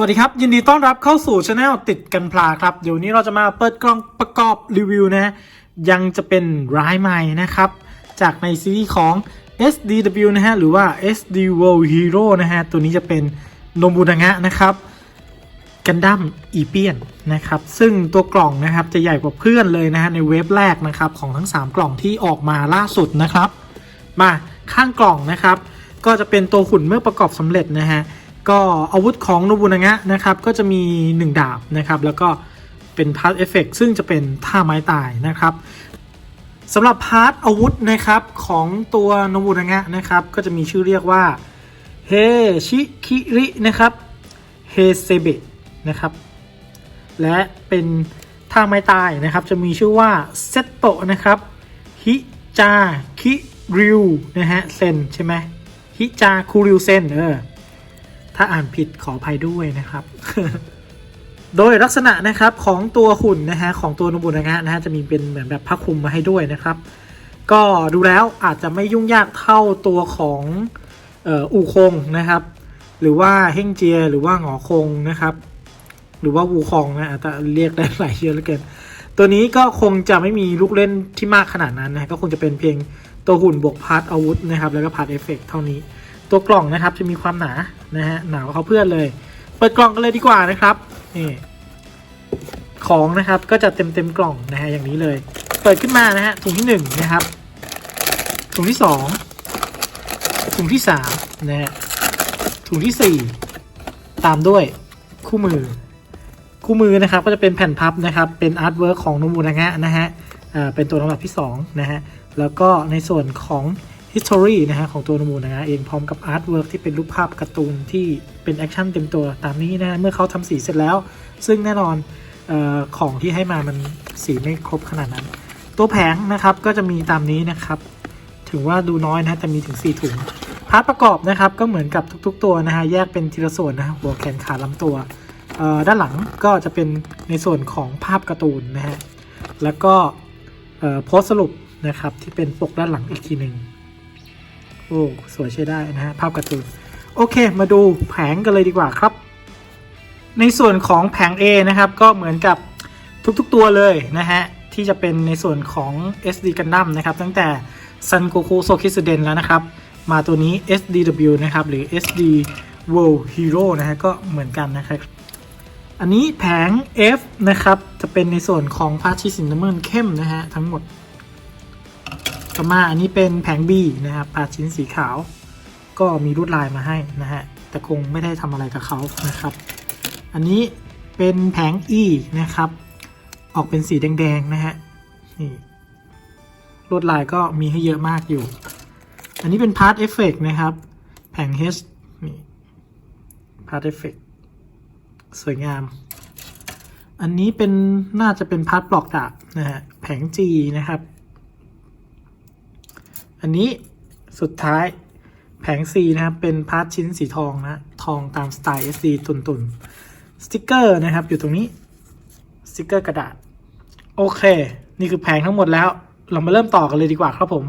สวัสดีครับ ยินดีต้อนรับเข้าสู่ช anel ติดกันพลาครับ เดี๋ยวนี้เราจะมาเปิดกล้องประกอบรีวิวนะฮะยังจะเป็นร้ายใหม่นะครับ จากในซีรีส์ของ SDW นะฮะ หรือว่า SD World Hero นะฮะ ตัวนี้จะเป็นโนบุนางะนะครับกันดั้มอีเปียนนะครับ ซึ่งตัวกล่องนะครับจะใหญ่กว่าเพื่อนเลยนะฮะ ในเว็บแรกนะครับของทั้ง 3 กล่องที่ออกมาล่าสุดนะครับ มาข้างกล่องนะครับ ก็จะเป็นตัวหุ่นเมื่อประกอบสำเร็จนะฮะ ก็อาวุธของโนบุนางะนะครับก็จะมี 1 ดาบนะครับแล้วก็เป็นพาร์ทเอฟเฟกซึ่งจะเป็นท่าไม้ตายนะครับสำหรับพาร์ทอาวุธนะครับของตัวโนบุนางะนะครับก็จะมีชื่อเรียกว่าเฮชิคิรินะครับเฮเซเบะนะครับและเป็นท่าไม้ตายนะครับจะมีชื่อว่าเซตโตะนะครับฮิจาคิริวนะฮะเซนใช่ไหมฮิจาคูริวเซนเออ ถ้าอ่านผิดขออภัยด้วยนะครับ โดยลักษณะนะครับของตัวหุ่นนะฮะของตัวโนบุนางะนะฮะจะมีเป็นเหมือนแบบผ้าคลุมมาให้ด้วยนะครับ ก็ดูแล้วอาจจะไม่ยุ่งยากเท่าตัวของอูคงนะครับ หรือว่าเฮงเจียหรือว่าหงอคงนะครับ หรือว่าวูคองนะอาจจะเรียกได้หลายชื่อเหลือเกินตัวนี้ก็คงจะไม่มีลูกเล่นที่มากขนาดนั้นนะฮะก็คงจะเป็นเพียงตัวหุ่นบวกพาร์ทอาวุธนะครับ แล้วก็พาร์ทเอฟเฟกเท่านี้ ตัวกล่องนะครับจะมีความหนานะฮะหนากว่าเขาเพื่อนเลย เปิดกล่องกันเลยดีกว่านะครับนี่ของนะครับก็จะเต็มเต็มๆกล่องนะฮะอย่างนี้เลย เปิดขึ้นมานะฮะถุงที่หนึ่งนะครับถุงที่สองถุงที่สามนะฮะถุงที่สี่ตามด้วยคู่มือ คู่มือนะครับก็จะเป็นแผ่นพับนะครับเป็นอาร์ตเวิร์กของโนมูนางะนะฮะอ่าเป็นตัวลำดับที่2นะฮะแล้วก็ในส่วนของ history นะฮะของตัวโนมูนางะเองพร้อมกับอาร์ตเวิร์กที่เป็นรูปภาพการ์ตูนที่เป็นแอคชั่นเต็มตัวตามนี้นะเมื่อเขาทำสีเสร็จแล้ว ซึ่งแน่นอนออของที่ให้มามันสีไม่ครบขนาดนั้น ตัวแผงนะครับก็จะมีตามนี้นะครับ ถึงว่าดูน้อยนะแต่มีถึง 4 ถุงพาร์ทประกอบนะครับก็เหมือนกับทุก ๆ ตัวนะฮะแยกเป็นทีละส่วนนะฮะหัวแขนขาลำตัวด้านหลังก็จะเป็นในส่วนของภาพการ์ตูนนะฮะแล้วก็โพสสรุปนะครับที่เป็นปกด้านหลังอีกทีหนึ่ง โอ้สวยใช้ได้นะฮะภาพการ์ตูนโอเค มาดูแผงกันเลยดีกว่าครับ ในส่วนของแผง A นะครับก็เหมือนกับทุกๆตัวเลยนะฮะที่จะเป็นในส่วนของ SD Gundam นะครับตั้งแต่ Sun Goku s o k i s u d e n แล้วนะครับ มาตัวนี้ SDW นะครับหรือ SD World Hero นะฮะก็เหมือนกันนะครับอันนี้แผง F นะครับ จะเป็นในส่วนของพาร์ทที่สีน้ำเงินเข้มนะฮะทั้งหมด ต่อมาอันนี้เป็นแผง B นะครับพาร์ทชิ้นสีขาว ก็มีลวดลายมาให้นะฮะ แต่คงไม่ได้ทำอะไรกับเขานะครับ อันนี้เป็นแผง E นะครับ ออกเป็นสีแดงๆนะฮะ นี่ลวดลายก็มีให้เยอะมากอยู่ อันนี้เป็นพาร์ทเอฟเฟกนะครับ แผง H นี่พาร์ทเอฟเฟกสวยงาม อันนี้เป็นน่าจะเป็นพาร์ทปลอกดาบนะฮะ แผง G นะครับ อันนี้สุดท้ายแผง C นะครับ เป็นพาร์ทชิ้นสีทองนะ ทองตามสไตล์ SD ตุนตุนๆสติกเกอร์นะครับ อยู่ตรงนี้ สติกเกอร์กระดาษ โอเค นี่คือแผงทั้งหมดแล้ว เรามาเริ่มต่อกันเลยดีกว่าครับผม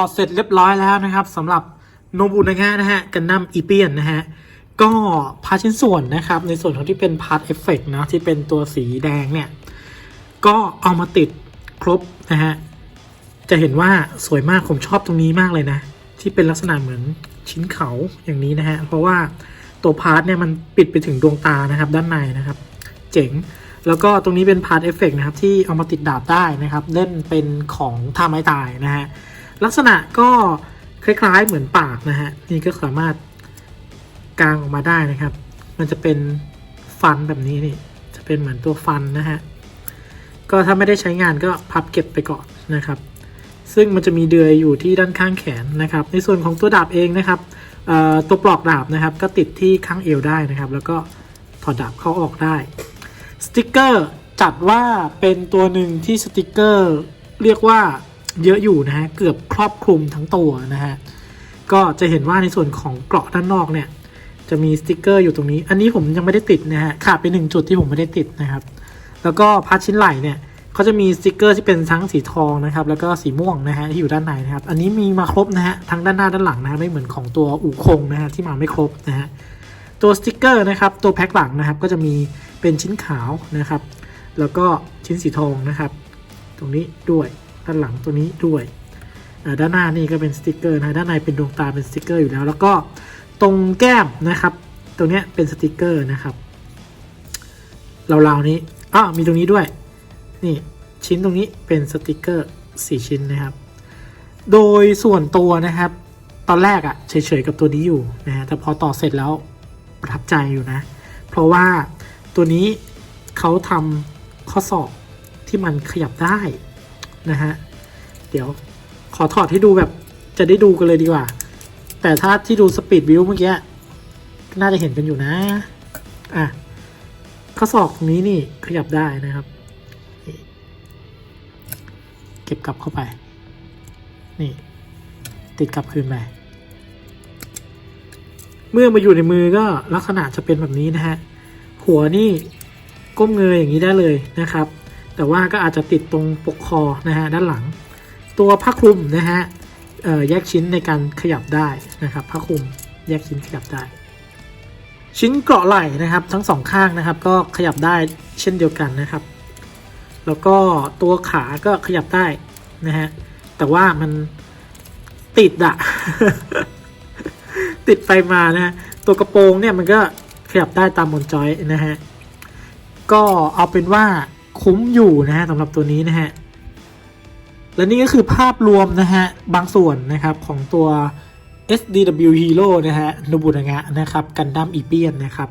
ละครับต่อเสร็จเรียบร้อยแล้วนะครับสำหรับโนบุนางะนะฮะกันนัมอีเปียนนะฮะก็พาร์ทชิ้นส่วนนะครับ ในส่วนของที่เป็นพาร์ทเอฟเฟกนะที่เป็นตัวสีแดงเนี่ย ก็เอามาติดครบนะฮะจะเห็นว่าสวยมากผมชอบตรงนี้มากเลยนะ ที่เป็นลักษณะเหมือนชิ้นเขาอย่างนี้นะฮะเพราะว่าตัวพาร์ทเนี่ยมันปิดไปถึงดวงตานะครับด้านในนะครับ เจ๋งแล้วก็ตรงนี้เป็นพาร์ทเอฟเฟกนะครับที่เอามาติดดาบได้นะครับ เล่นเป็นของท่าไม้ตายนะฮะ ลักษณะก็คล้ายๆเหมือนปากนะฮะนี่ก็สามารถกางออกมาได้นะครับ มันจะเป็นฟันแบบนี้นี่จะเป็นเหมือนตัวฟันนะฮะก็ถ้าไม่ได้ใช้งานก็พับเก็บไปก่อนนะครับ ซึ่งมันจะมีเดือยอยู่ที่ด้านข้างแขนนะครับ ในส่วนของตัวดาบเองนะครับตัวปลอกดาบนะครับ ก็ติดที่ข้างเอวได้นะครับ แล้วก็ถอดดาบเข้าออกได้สติกเกอร์จัดว่าเป็นตัวหนึ่งที่สติกเกอร์เรียกว่า เยอะอยู่นะฮะเกือบครอบคลุมทั้งตัวนะฮะก็จะเห็นว่าในส่วนของเกราะด้านนอกเนี่ย จะมีสติกเกอร์อยู่ตรงนี้ อันนี้ผมยังไม่ได้ติดนะฮะขาดไปหนึ่งจุดที่ผมไม่ได้ติดนะครับ แล้วก็พาร์ทชิ้นไหล่เนี่ยเขาจะมีสติกเกอร์ที่เป็นทั้งสีทองนะครับ แล้วก็สีม่วงนะฮะที่อยู่ด้านในนะครับ อันนี้มีมาครบนะฮะทั้งด้านหน้าด้านหลังนะฮะไม่เหมือนของตัวอู่คงนะฮะที่มาไม่ครบนะฮะตัวสติกเกอร์นะครับตัวแพ็คหลังนะครับก็จะมีเป็นชิ้นขาวนะครับ แล้วก็ชิ้นสีทองนะครับ ตรงนี้ด้วย ด้านหลังตัวนี้ด้วยด้านหน้านี่ก็เป็นสติกเกอร์นะด้านในเป็นดวงตาเป็นสติกเกอร์อยู่แล้ว แล้วก็ตรงแก้มนะครับ ตรงเนี้ยเป็นสติกเกอร์นะครับราวๆนี้อ้าวมีตรงนี้ด้วย นี่ชิ้นตรงนี้เป็นสติกเกอร์สี่ชิ้นนะครับ โดยส่วนตัวนะครับ ตอนแรกอะเฉยๆกับตัวนี้อยู่นะฮะแต่พอต่อเสร็จแล้วประทับใจอยู่นะ เพราะว่าตัวนี้เขาทำข้อสอบที่มันขยับได้ นะฮะ เดี๋ยวขอถอดให้ดูแบบจะได้ดูกันเลยดีกว่า แต่ถ้าที่ดูสปีดวิวเมื่อกี้น่าจะเห็นกันอยู่นะ อะข้อศอกตรงนี้นี่ขยับได้นะครับ เก็บกลับเข้าไป นี่ ติดกลับคืนไปเมื่อมาอยู่ในมือก็ลักษณะจะเป็นแบบนี้นะฮะ หัวนี่ก้มเงยอย่างนี้ได้เลยนะครับ แต่ว่าก็อาจจะติดตรงปกคอนะฮะด้านหลัง ตัวผ้าคลุมนะฮะแยกชิ้นในการขยับได้นะครับผ้าคลุมแยกชิ้นขยับได้ ชิ้นเกราะไหล่นะครับทั้งสองข้างนะครับ ก็ขยับได้เช่นเดียวกันนะครับ แล้วก็ตัวขาก็ขยับได้นะฮะแต่ว่ามันติดอะติดไปมานะฮะตัวกระโปรงเนี่ยมันก็ขยับได้ตามบนจอยนะฮะก็เอาเป็นว่า คุ้มอยู่นะฮะสำหรับตัวนี้นะฮะและนี่ก็คือภาพรวมนะฮะบางส่วนนะครับของตัว SDW Hero นะฮะโนบุนางะนะครับกันดั้มอีเปียนนะครับ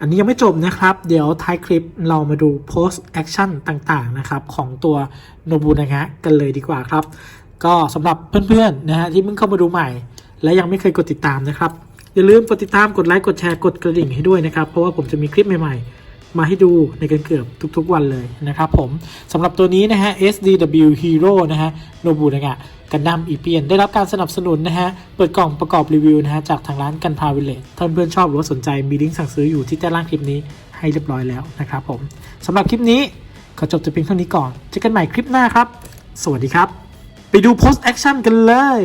อันนี้ยังไม่จบนะครับ เดี๋ยวท้ายคลิปเรามาดู post action ต่างๆนะครับของตัวโนบุนางะกันเลยดีกว่าครับ ก็สำหรับเพื่อนๆนะฮะที่เพิ่งเข้ามาดูใหม่ และยังไม่เคยกดติดตามนะครับ อย่าลืมกดติดตามกดไลค์กดแชร์กดกระดิ่งให้ด้วยนะครับ เพราะว่าผมจะมีคลิปใหม่ๆ มาให้ดูในกันเกือบทุกๆวันเลยนะครับผมสำหรับตัวนี้นะฮะ SDW Hero นะฮะโนบุนางะกันดั้มอีเปียนได้รับการสนับสนุนนะฮะ เปิดกล่องประกอบรีวิวนะฮะ จากทางร้านกันพาวิเลจถ้าเพื่อนๆชอบหรือว่าสนใจมีลิงก์สั่งซื้ออยู่ที่ใต้ล่างคลิปนี้ให้เรียบร้อยแล้วนะครับผมสำหรับคลิปนี้ขอจบแต่เพียงเท่านี้ก่อนเจอกันใหม่คลิปหน้าครับ สวัสดีครับ ไปดู post action กันเลย